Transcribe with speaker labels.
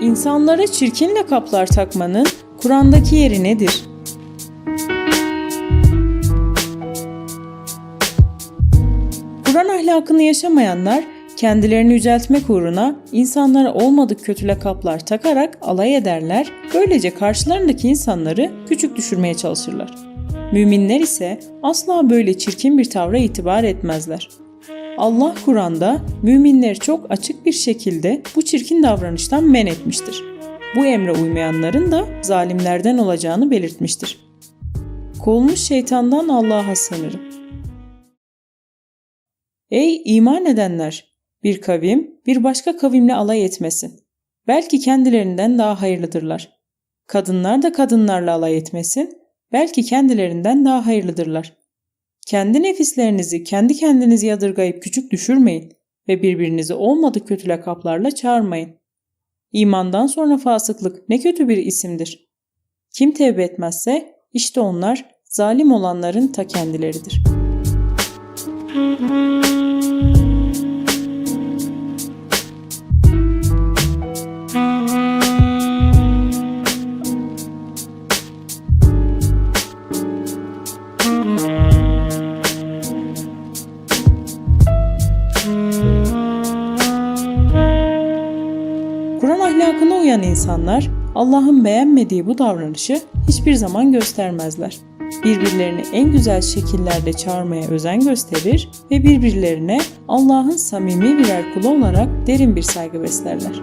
Speaker 1: İnsanlara çirkin lakaplar takmanın Kur'an'daki yeri nedir? Kur'an ahlakını yaşamayanlar kendilerini yüceltmek uğruna insanlara olmadık kötü lakaplar takarak alay ederler, böylece karşılarındaki insanları küçük düşürmeye çalışırlar. Müminler ise asla böyle çirkin bir tavra itibar etmezler. Allah Kur'an'da müminleri çok açık bir şekilde bu çirkin davranıştan men etmiştir. Bu emre uymayanların da zalimlerden olacağını belirtmiştir. Kovulmuş şeytandan Allah'a sığınırım. Ey iman edenler! Bir kavim bir başka kavimle alay etmesin. Belki kendilerinden daha hayırlıdırlar. Kadınlar da kadınlarla alay etmesin. Belki kendilerinden daha hayırlıdırlar. Kendi nefislerinizi kendi kendinizi yadırgayıp küçük düşürmeyin ve birbirinizi olmadık kötü lakaplarla çağırmayın. İmandan sonra fasıklık ne kötü bir isimdir. Kim tevbe etmezse işte onlar zalim olanların ta kendileridir. Kur'an uyan insanlar Allah'ın beğenmediği bu davranışı hiçbir zaman göstermezler. Birbirlerini en güzel şekillerde çağırmaya özen gösterir ve birbirlerine Allah'ın samimi birer kulu olarak derin bir saygı beslerler.